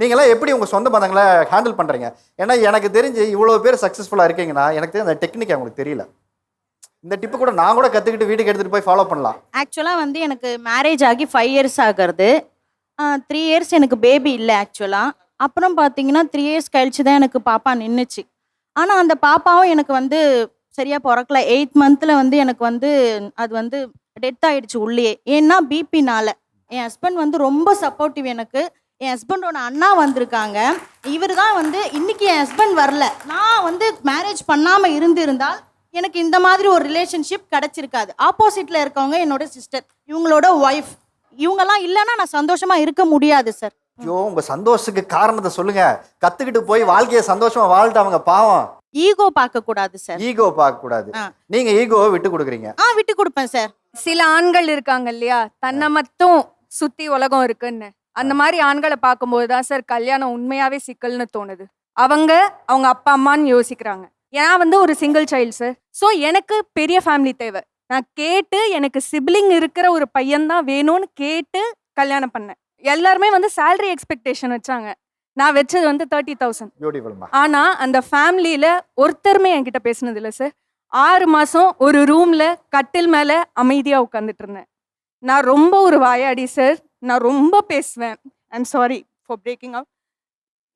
நீங்களாம் எப்படி உங்கள் சொந்த பந்தங்களை ஹேண்டில் பண்ணுறீங்க ஏன்னா எனக்கு தெரிஞ்சு இவ்வளோ பேர் சக்ஸஸ்ஃபுல்லாக இருக்கீங்கன்னா எனக்கு தெரிஞ்ச அந்த டெக்னிக் உங்களுக்கு தெரியல. இந்த டிப்பு கூட நான் கூட கற்றுக்கிட்டு வீட்டுக்கு எடுத்துகிட்டு போய் ஃபாலோ பண்ணலாம். ஆக்சுவலாக வந்து எனக்கு மேரேஜ் ஆகி ஃபைவ் இயர்ஸ் ஆகிறது. த்ரீ இயர்ஸ் எனக்கு பேபி இல்லை ஆக்சுவலாக அப்புறம் பார்த்தீங்கன்னா த்ரீ இயர்ஸ் கழிச்சு தான் எனக்கு பாப்பா நின்றுச்சு ஆனால் அந்த பாப்பாவும் எனக்கு வந்து சரியாக பிறக்கல. எயித் மந்தில் வந்து எனக்கு வந்து அது வந்து டெத் ஆகிடுச்சு உள்ளேயே. ஏன்னா பிபினால் என் ஹஸ்பண்ட் வந்து ரொம்ப சப்போர்ட்டிவ் எனக்கு. என் ஹஸ்பண்டோட அண்ணா வந்திருக்காங்க. இவர் தான் வந்து இன்னைக்கு என் ஹஸ்பண்ட் வரல. நான் வந்து மேரேஜ் பண்ணாமல் இருந்திருந்தால் எனக்கு இந்த மாதிரி ஒரு ரிலேஷன்ஷிப் கிடைச்சிருக்காது. ஆப்போசிட்ல இருக்கவங்க என்னோட சிஸ்டர் இவங்களோட ஒய்ஃப் இவங்கெல்லாம் இல்லைன்னா நான் சந்தோஷமா இருக்க முடியாது சார் ஐயோ உங்க சந்தோஷத்துக்கு காரணத்தை சொல்லுங்க. கத்துக்கிட்டு போய் வாழ்க்கையை சந்தோஷமா வாழ்ட்டு அவங்க பாவம். ஈகோ பார்க்க கூடாது சார் ஈகோ பார்க்க கூடாது. நீங்க ஈகோவை விட்டு கொடுக்குறீங்க. ஆ விட்டு கொடுப்பேன் சார் சில ஆண்கள் இருக்காங்க இல்லையா? தன்னை மட்டும் சுத்தி உலகம் இருக்குன்னு. அந்த மாதிரி ஆண்களை பார்க்கும்போது தான் சார் கல்யாணம் உண்மையாவே சிக்கல்னு தோணுது. அவங்க அவங்க அப்பா அம்மான்னு யோசிக்கிறாங்க. ஏன்னா வந்து ஒரு சிங்கிள் சைல்டு சார் ஸோ எனக்கு பெரிய ஃபேமிலி தேவை. நான் கேட்டு எனக்கு சிப்ளிங் இருக்கிற ஒரு பையன் தான் வேணும்னு கேட்டு கல்யாணம் பண்ணேன். எல்லாருமே வந்து salary எக்ஸ்பெக்டேஷன் வச்சாங்க. நான் வச்சது வந்து தேர்ட்டி தௌசண்ட் பியூட்டிஃபுல்மா? ஆனா அந்த ஃபேமிலியில ஒருத்தருமே என்கிட்ட பேசினது இல்லை சார் ஆறு மாசம் ஒரு ரூம்ல கட்டில் மேல அமைதியா உட்காந்துட்டு இருந்தேன். நான் ரொம்ப ஒரு வாயாடி சார் நான் ரொம்ப பேசுவேன். I'm sorry for breaking out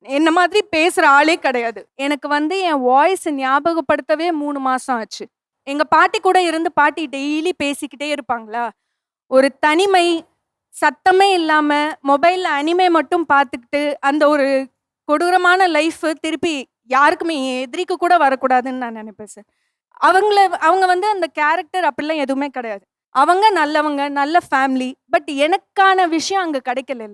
என்ன மாதிரி பேசுகிற ஆளே கிடையாது. எனக்கு வந்து என் வாய்ஸ் ஞாபகப்படுத்தவே மூணு மாதம் ஆச்சு. எங்கள் பாட்டி கூட இருந்து பாட்டி டெய்லி பேசிக்கிட்டே இருப்பாங்களா? ஒரு தனிமை சத்தமே இல்லாமல் மொபைலில் அனிமே மட்டும் பார்த்துக்கிட்டு அந்த ஒரு கொடூரமான லைஃப் திருப்பி யாருக்குமே எதிரிக்கு கூட வரக்கூடாதுன்னு நான் நினைப்பேன் சார் அவங்கள அவங்க வந்து அந்த கேரக்டர் அப்படிலாம் எதுவுமே கிடையாது. அவங்க நல்லவங்க நல்ல ஃபேமிலி பட் எனக்கான விஷயம் அங்க கிடைக்கல.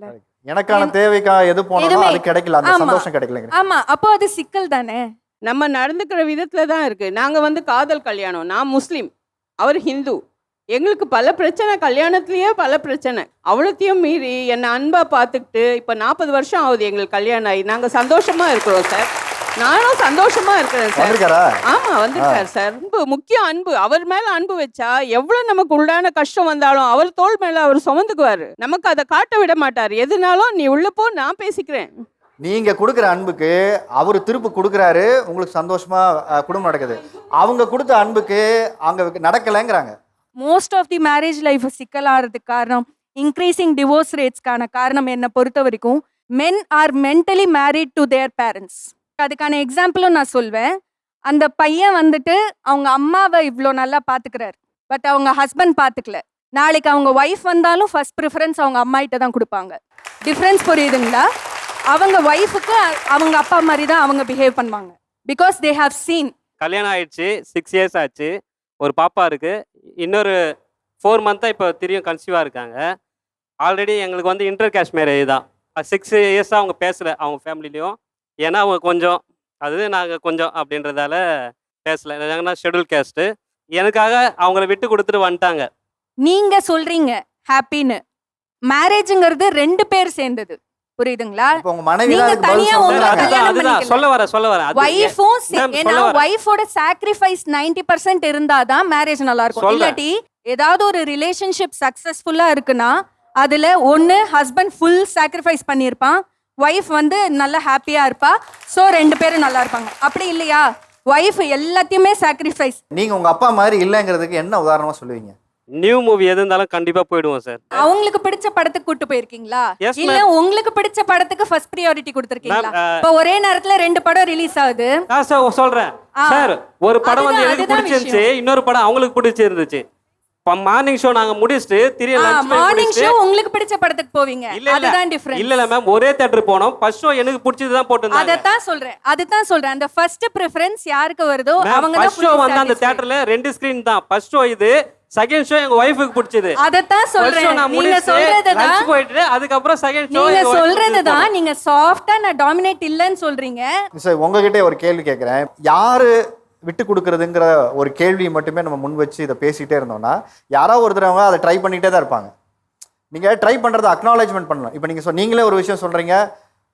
எனக்கான தேவைக்கா எது போனாலும் எதுவுமே- அது கிடைக்கல. அந்த ஆமா. சந்தோஷம் கிடைக்கலங்க ஆமா. அப்போ அது சிக்கல் தானே? நம்ம நடந்துக்கிற விதத்துல தான் இருக்கு. நாங்க வந்து காதல் கல்யாணம். நான் முஸ்லீம். அவர் ஹிந்து. எங்களுக்கு பல பிரச்சனை. கல்யாணத்துலயே பல பிரச்சனை. அவ்வளோத்தையும் மீறி என்னை அன்பா பார்த்துக்கிட்டு இப்போ நாற்பது வருஷம் ஆகுது எங்களுக்கு கல்யாணம் ஆகி. நாங்க சந்தோஷமா இருக்கிறோம் சார். நானும் சந்தோஷமா இருக்கிறேன் சார் வந்திருக்காரா? ஆமா வந்திருக்காரு சார் அன்பு முக்கிய அன்பு. அவர் மேல அன்பு வச்சா எவ்வளவு நமக்கு உள்ளான கஷ்டம் வந்தாலும் அவர் தோள் மேல அவர் சுமந்துக்குவாரு. நமக்கு அதை காட்ட விட மாட்டார். எதுனாலும் நீ உள்ள போ நான் பேசிக்கிறேன். நீங்க கொடுக்குற அன்புக்கு அவர் திருப்பு கொடுக்குறாரு. உங்களுக்கு சந்தோஷமா குடும்பம் நடக்குது. அவங்க கொடுத்த அன்புக்கு அங்க நடக்கலைங்கிறாங்க. Most of the marriage life சிக்கலாகிறதுக்கு காரணம் இன்க்ரீசிங் டிவோர்ஸ் ரேட்ஸ்க்கான காரணம் என்னை பொறுத்த வரைக்கும் men are mentally married to their parents அதுக்கான எக்ஸாம்பிளும் நான் சொல்வேன். அந்த பையன் வந்துட்டு அவங்க அம்மாவை இவ்வளோ நல்லா பார்த்துக்கிறாரு பட் அவங்க ஹஸ்பண்ட் பார்த்துக்கல நாளைக்கு அவங்க ஒய்ஃப் வந்தாலும் ஃபர்ஸ்ட் ப்ரிஃபரன்ஸ் அவங்க அம்மாகிட்ட தான் கொடுப்பாங்க. டிஃப்ரென்ஸ் புரியுதுங்களா? அவங்க ஒய்ஃபுக்கு அவங்க அப்பா மாதிரி தான் அவங்க பிஹேவ் பண்ணுவாங்க. பிகாஸ் தே ஹாவ் சீன் கல்யாணம் ஆயிடுச்சு சிக்ஸ் இயர்ஸ் ஆச்சு. ஒரு பாப்பா இருக்கு. இன்னொரு ஃபோர் மந்த்தாக இப்போ திரும்பியும் கன்சீவாக இருக்காங்க. ஆல்ரெடி எங்களுக்கு வந்து இன்டர் காஷ்மீர் மேரேஜ் தான் சிக்ஸ் இயர்ஸாக அவங்க பேசலை அவங்க ஃபேமிலிலையும் ஏன்னா அவங்க கொஞ்சம் அது நாங்கள் கொஞ்சம் அப்படின்றதால பேசலை. நாங்கன்னா ஷெடியூல் கேஸ்ட்டு எனக்காக அவங்கள விட்டு கொடுத்துட்டு வந்துட்டாங்க. நீங்க சொல்றீங்க ஹாப்பின்னு. மேரேஜ்ங்கிறது ரெண்டு பேர் சேர்ந்தது. புரியுதுங்களா? இப்போ உங்க மனைவி நீங்க தனியா உங்க சொல்றாங்க. அதுதான் கல்யாணம் அதுதான் பண்ணிக்கல. சொல்ல வரேன் சொல்ல ஒய்ஃபும் ma'am, ஏன்னா. ஒய்ஃபோட சாக்ரிஃபைஸ் நைன்டி பர்சன்ட் இருந்தாதான் மேரேஜ் நல்லா இருக்கும். இல்லாட்டி ஏதாவது ஒரு ரிலேஷன்ஷிப் சக்சஸ்ஃபுல்லா இருக்குன்னா அதுல ஒன்னு ஹஸ்பண்ட் ஃபுல் சாக்ரிஃபைஸ் பண்ணியிருப்பான். ஒய்ஃப் வந்து நல்லா ஹாப்பியா இருப்பா. ஸோ ரெண்டு பேரும் நல்லா இருப்பாங்க. அப்படி இல்லையா? ஒய்ஃப் எல்லாத்தையுமே சாக்ரிஃபைஸ் நீங்க உங்க அப்பா மாதிரி இல்லைங்கிறதுக்கு என்ன உதாரணமா சொல்லுவீங்க? நியூ மூவி எது இருந்தாலும் கண்டிப்பாக போயிடுவோம் சார் அவங்களுக்கு பிடிச்ச படத்துக்கு கூட்டு போயிருக்கீங்களா? இல்ல உங்களுக்கு பிடிச்ச படத்துக்கு ஃபர்ஸ்ட் ப்ரியாரிட்டி கொடுத்துருக்கீங்களா? Uh, இப்போ ஒரே நேரத்துல ரெண்டு படம் ரிலீஸ் ஆகுது. நான் சார் சொல்றேன். சார் ஒரு படம் வந்து எனக்கு பிடிச்சிருந்துச்சு. இன்னொரு படம் அவங்களுக்கு பிடிச்சிருந்துச்சு. மார்னிங் ஷோ நாங்க முடிச்சுட்டு திரிய லஞ்ச் மார்னிங் ஷோ உங்களுக்கு பிடிச்ச படத்துக்கு போவீங்க. அதுதான் டிஃபரன்ஸ் இல்ல இல்ல மேம் ஒரே தேட்டர் போனோம். ஃபர்ஸ்ட் ஷோ எனக்கு பிடிச்சது தான் போட்டுருந்தாங்க. அதத்தான் சொல்றேன். அதுதான் சொல்றேன். அந்த ஃபர்ஸ்ட் ப்ரிஃபரன்ஸ் யாருக்கு வருதோ அவங்க ஃபர்ஸ்ட் ஷோ வந்து அந்த தேட்டர்ல ரெண்டு ஸ்கிரீன் தான். ஃபர்ஸ்ட் ஷோ இது செகண்ட் ஷோ எங்க ஒய்ஃபுக்கு பிடிச்சது. அதத்தான் சொல்றேன். நீங்க முடிச்சுட்டு சொல்றதுதான் லஞ்ச் போயிட்டு அதுக்கப்புறம் செகண்ட் ஷோ நீங்க சொல்றதுதான். நீங்க சாஃப்டா நான் டாமினேட் இல்லன்னு சொல்றீங்க. சார் உங்ககிட்ட ஒரு கேள்வி கேட்குறேன் யாரு விட்டு கொடுக்குறதுங்கிற ஒரு கேள்வி மட்டுமே நம்ம முன் வச்சு இதை பேசிட்டே இருந்தோம்னா யாரோ ஒருத்தரவங்க அதை ட்ரை பண்ணிகிட்டே தான் இருப்பாங்க. நீங்க ட்ரை பண்ணுறதை அக்னாலேஜ்மெண்ட் பண்ணலாம். இப்போ நீங்க சொ- நீங்களே ஒரு விஷயம் சொல்றீங்க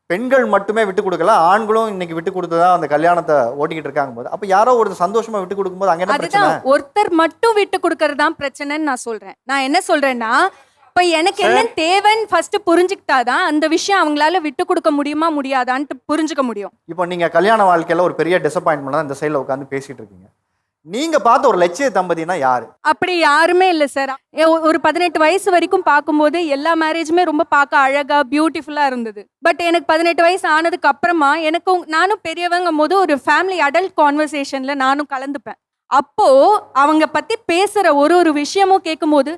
பெண்கள் மட்டுமே விட்டு கொடுக்கல ஆண்களும் இன்னைக்கு விட்டு கொடுத்து தான் அந்த கல்யாணத்தை ஓட்டிக்கிட்டு இருக்காங்க போது அப்போ யாரோ ஒருத்தர் சந்தோஷமா விட்டு கொடுக்கும்போது அங்க என்ன பிரச்சனை? ஒருத்தர் மட்டும் விட்டு கொடுக்கறது தான் பிரச்சனைன்னு நான் சொல்றேன். நான் என்ன சொல்றேன்னா இப்ப எனக்கு என்ன தேவைன்னு ஃபர்ஸ்ட் புரிஞ்சுக்கிட்டாதான் அந்த விஷயம் அவங்களால விட்டு கொடுக்க முடியுமா முடியாதான்ட்டு புரிஞ்சுக்க முடியும். இப்போ நீங்க கல்யாண வாழ்க்கையில ஒரு பெரிய டிசப்பாயின்மெண்ட் தான் இந்த சைடில் உட்காந்து பேசிட்டு இருக்கீங்க. நீங்க பார்த்த ஒரு லட்சிய தம்பதினா யாரு? அப்படி யாருமே இல்லை சார் ஒரு பதினெட்டு வயசு வரைக்கும் பார்க்கும்போது எல்லா மேரேஜுமே ரொம்ப பார்க்க அழகா பியூட்டிஃபுல்லா இருந்தது. பட் எனக்கு பதினெட்டு வயசு ஆனதுக்கு அப்புறமா எனக்கும் நானும் பெரியவங்கும் போது ஒரு ஃபேமிலி அடல்ட் கான்வர்சேஷன்ல நானும் கலந்துப்பேன். அப்போ அவங்க பத்தி பேசுற ஒரு ஒரு விஷயமும் கேட்கும்போது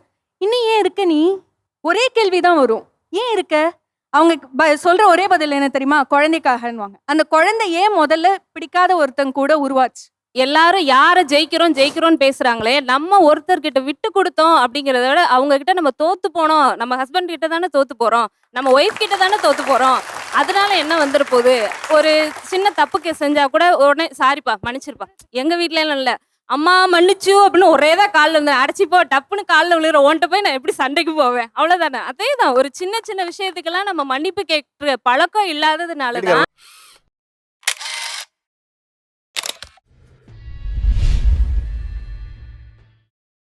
இன்னும் ஏன் இருக்க நீ? ஒரே கேள்வி தான் வரும். ஏன் இருக்க? அவங்க ப- சொல்கிற ஒரே பதில் என்ன தெரியுமா? குழந்தைக்காகன்னுவாங்க. அந்த குழந்தை ஏன் முதல்ல பிடிக்காத ஒருத்தங்க கூட உருவாச்சு? எல்லாரும் யாரை ஜெயிக்கிறோம் ஜெயிக்கிறோம்னு பேசுறாங்களே நம்ம ஒருத்தர்கிட்ட விட்டு கொடுத்தோம் அப்படிங்கிறத விட அவங்க கிட்ட நம்ம தோத்து போனோம். நம்ம ஹஸ்பண்ட் கிட்ட தானே தோத்து போறோம். நம்ம ஒய்ஃப் கிட்ட தானே தோத்து போறோம். அதனால என்ன வந்துட போகுது? ஒரு சின்ன தப்புக்கு செஞ்சா கூட உடனே சாரிப்பா மன்னிச்சிருப்பா. எங்க வீட்ல இல்லை. அம்மா மன்னிச்சு அப்படின்னு ஒரே தான் காலில் வந்து அடைச்சிப்போ டப்புன்னு காலில் விழுகிற ஓன்ட்ட போய் நான் எப்படி சண்டைக்கு போவேன்? அவ்வளோதானே அதே தான் ஒரு சின்ன சின்ன விஷயத்துக்கெல்லாம் நம்ம மன்னிப்பு கேட்குற பழக்கம் இல்லாததுனால தான்